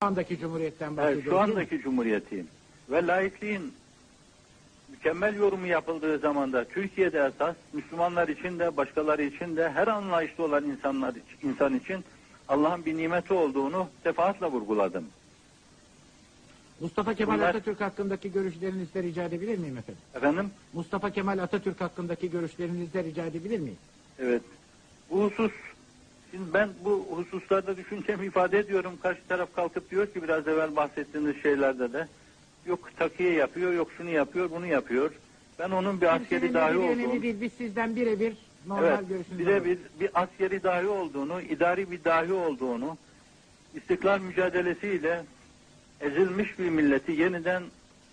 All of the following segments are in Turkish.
andaki cumhuriyetten Evet, bahsediyoruz. şu andaki cumhuriyetin ve laikliğin mükemmel yorumu yapıldığı zamanda Türkiye'de esas Müslümanlar için de başkaları için de her anlayışta olan insanlar için- insan için Allah'ın bir nimeti olduğunu defaatle vurguladım. Mustafa Kemal Bunlar- Atatürk hakkındaki görüşlerinizi de rica edebilir miyim efendim? Efendim? Mustafa Kemal Atatürk hakkındaki görüşlerinizi de rica edebilir miyim? Evet. Bu husus Şimdi ben bu hususlarda düşüncemi ifade ediyorum. Karşı taraf kalkıp diyor ki biraz evvel bahsettiğiniz şeylerde de yok takiye yapıyor, yok şunu yapıyor, bunu yapıyor. Ben onun bir askeri dahi olduğunu, değil. Biz sizden birebir normal evet, görüşünüzü bir askeri dahi olduğunu, idari bir dahi olduğunu, istiklal mücadelesiyle ezilmiş bir milleti yeniden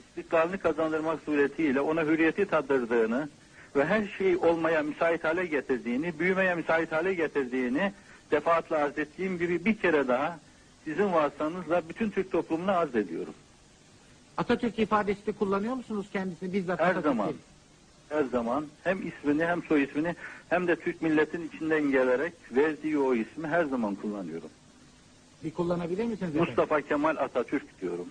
istiklalini kazandırmak suretiyle ona hürriyeti tadırdığını ve her şey olmaya müsait hale getirdiğini, büyümeye müsait hale getirdiğini defaatle arz ettiğim gibi bir kere daha sizin vasıtanızla bütün Türk toplumuna arz ediyorum. Atatürk ifadesini kullanıyor musunuz kendisini bizzat Her Atatürk zaman. değil? Her zaman hem ismini hem soy ismini hem de Türk milletin içinden gelerek verdiği o ismi her zaman kullanıyorum. Bir kullanabilir misiniz efendim? Mustafa Kemal Atatürk diyorum.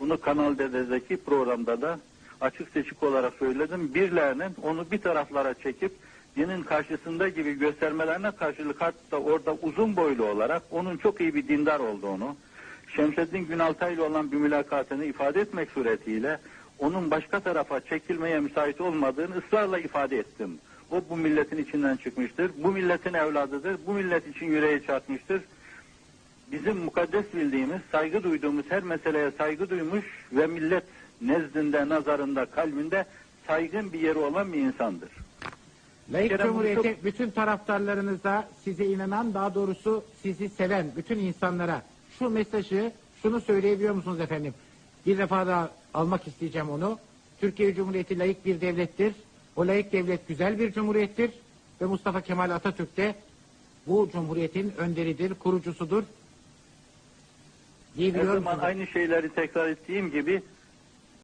Bunu Kanal D'deki programda da açık seçik olarak söyledim. Birilerinin onu bir taraflara çekip dinin karşısında gibi göstermelerine karşılık hatta orada uzun boylu olarak onun çok iyi bir dindar olduğunu, Şemseddin Günaltay ile olan bir mülakatını ifade etmek suretiyle onun başka tarafa çekilmeye müsait olmadığını ısrarla ifade ettim. O bu milletin içinden çıkmıştır. Bu milletin evladıdır. Bu millet için yüreği çarpmıştır bizim mukaddes bildiğimiz, saygı duyduğumuz her meseleye saygı duymuş ve millet nezdinde, nazarında, kalbinde saygın bir yeri olan bir insandır. Layık kere bunu Cumhuriyeti çok- bütün taraftarlarınıza, size inanan, daha doğrusu sizi seven bütün insanlara şu mesajı, şunu söyleyebiliyor musunuz efendim? Bir defa daha almak isteyeceğim onu. Türkiye Cumhuriyeti layık bir devlettir. O layık devlet güzel bir cumhuriyettir. Ve Mustafa Kemal Atatürk de bu cumhuriyetin önderidir, kurucusudur. Her Diyebiliyor zaman musunuz? aynı şeyleri tekrar ettiğim gibi